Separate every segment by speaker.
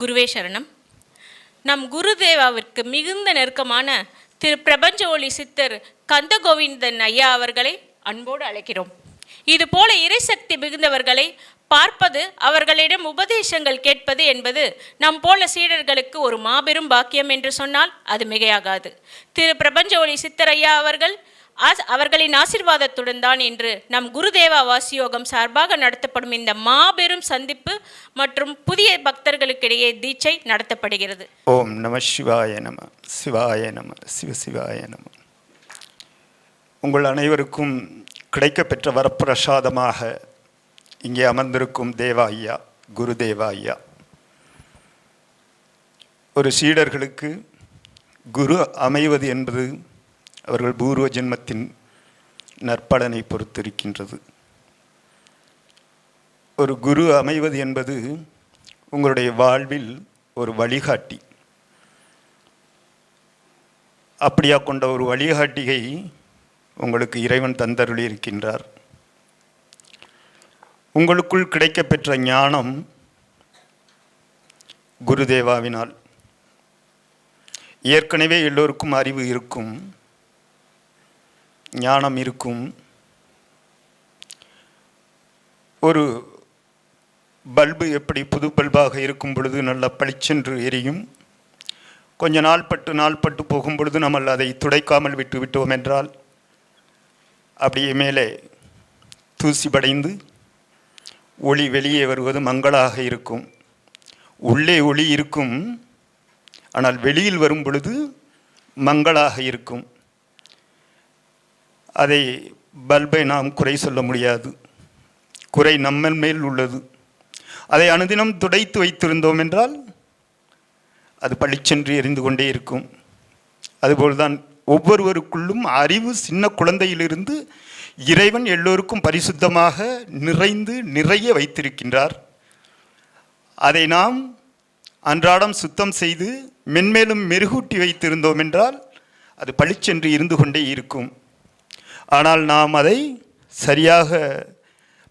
Speaker 1: குருவே சரணம். நம் குருதேவாவிற்கு மிகுந்த நெருக்கமான திரு பிரபஞ்ச ஒளி சித்தர் கந்தகோவிந்தன் ஐயா அவர்களை அன்போடு அழைக்கிறோம். இதுபோல இறைசக்தி மிகுந்தவர்களை பார்ப்பது அவர்களிடம் உபதேசங்கள் கேட்பது என்பது நம் போல சீடர்களுக்கு ஒரு மாபெரும் பாக்கியம் என்று சொன்னால் அது மிகையாகாது. திரு பிரபஞ்ச ஒளி சித்தர் ஐயா அவர்கள் அவர்களின் ஆசிர்வாதத்துடன் தான் இன்று நம் குருதேவா வாசியோகம் சார்பாக நடத்தப்படும் இந்த மாபெரும் சந்திப்பு மற்றும் புதிய பக்தர்களுக்கிடையே தீட்சை நடத்தப்படுகிறது.
Speaker 2: ஓம் நம சிவாய நம சிவாய நம சிவ சிவாய நம. உங்கள் அனைவருக்கும் கிடைக்கப்பெற்ற வரப்பிரசாதமாக இங்கே அமர்ந்திருக்கும் தேவா ஐயா குருதேவா ஐயா. ஒரு சீடர்களுக்கு குரு அமைவது என்பது அவர்கள் பூர்வ ஜென்மத்தின் நற்பலனை பொறுத்திருக்கின்றது. ஒரு குரு அமைவது என்பது உங்களுடைய வாழ்வில் ஒரு வழிகாட்டி. அப்படியா கொண்ட ஒரு வழிகாட்டியை உங்களுக்கு இறைவன் தந்தருளி இருக்கின்றார். உங்களுக்குள் கிடைக்கப்பெற்ற ஞானம் குருதேவாவினால். ஏற்கனவே எல்லோருக்கும் அறிவு இருக்கும். ஞானம் இருக்கும். ஒரு பல்பு எப்படி புது பல்பாக இருக்கும் பொழுது நல்ல பளிச்சென்று எரியும். கொஞ்ச நாள் பட்டு நாள் பட்டு போகும் பொழுது நம்ம அதை துடைக்காமல் விட்டு விட்டோம் என்றால் அப்படியே மேலே தூசி படைந்து ஒளி வெளியே வருவது மங்களாக இருக்கும். உள்ளே ஒளி இருக்கும். ஆனால் வெளியில் வரும் பொழுது மங்களாக இருக்கும். அதை பல்பை நாம் குறை சொல்ல முடியாது. குறை நம்ம மேல் உள்ளது. அதை அனுதினம் துடைத்து வைத்திருந்தோம் என்றால் அது பளிச்சென்று எரிந்து கொண்டே இருக்கும். அதுபோல்தான் ஒவ்வொருவருக்குள்ளும் அறிவு சின்ன குழந்தையிலிருந்து இறைவன் எல்லோருக்கும் பரிசுத்தமாக நிறைந்து நிறைய வைத்திருக்கின்றார். அதை நாம் அன்றாடம் சுத்தம் செய்து மென்மேலும் மெருகூட்டி வைத்திருந்தோம் என்றால் அது பளிச்சென்று இருந்து கொண்டே இருக்கும். ஆனால் நாம் அதை சரியாக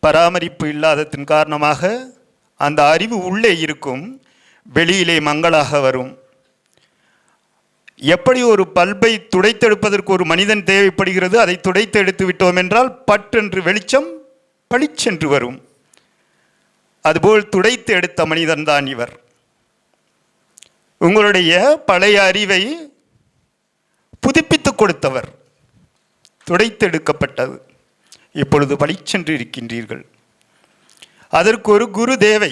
Speaker 2: பராமரிப்பு இல்லாததின் காரணமாக அந்த அறிவு உள்ளே இருக்கும் வெளியிலே மங்களாக வரும். எப்படி ஒரு பல்பை துடைத்தெடுப்பதற்கு ஒரு மனிதன் தேவைப்படுகிறது அதை துடைத்து எடுத்து விட்டோம் என்றால் பட்டென்று வெளிச்சம் பளிச்சென்று வரும். அதுபோல் துடைத்து எடுத்த மனிதன்தான் இவர். உங்களுடைய பழைய அறிவை புதுப்பித்துக் கொடுத்தவர். துடைத்தெடுக்கப்பட்டது. இப்பொழுது பளிச்சென்று இருக்கின்றீர்கள் அதற்கு ஒரு குரு தேவை